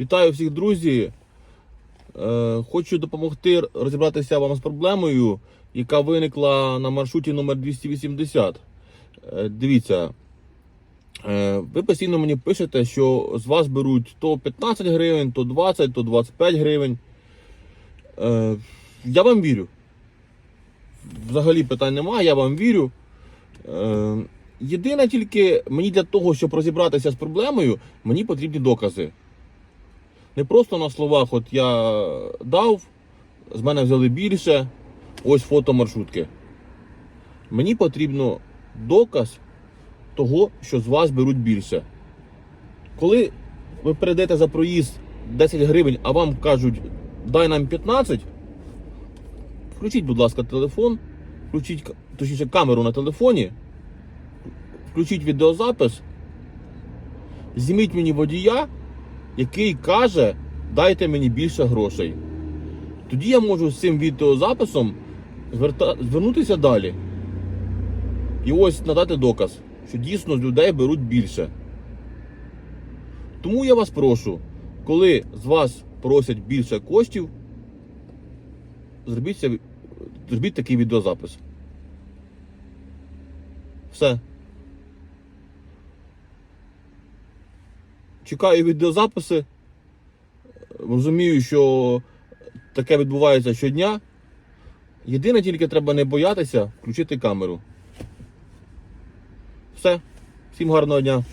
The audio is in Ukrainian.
Вітаю всіх, друзі. Е, Хочу допомогти розібратися вам з проблемою, яка виникла на маршруті номер 280. Е, Дивіться, е, ви постійно мені пишете, що з вас беруть то 15 гривень, то 20, то 25 гривень. Я вам вірю. Взагалі питань немає, я вам вірю. Єдине тільки мені для того, щоб розібратися з проблемою, мені потрібні докази. Не просто на словах, от я дав, з мене взяли більше, ось фото маршрутки. Мені потрібно доказ того, що з вас беруть більше. Коли ви перейдете за проїзд 10 гривень, а вам кажуть, дай нам 15, включіть, будь ласка, телефон, включіть точніше камеру на телефоні, включіть відеозапис, зніміть мені водія, який каже, дайте мені більше грошей. Тоді я можу з цим відеозаписом зверта... звернутися далі. І ось надати доказ, що дійсно людей беруть більше. Тому я вас прошу, коли з вас просять більше коштів, зробіть, зробіть такий відеозапис. Все. Чекаю відеозаписи. Розумію, що таке відбувається щодня. Єдине тільки треба не боятися включити камеру. Все. Всім гарного дня.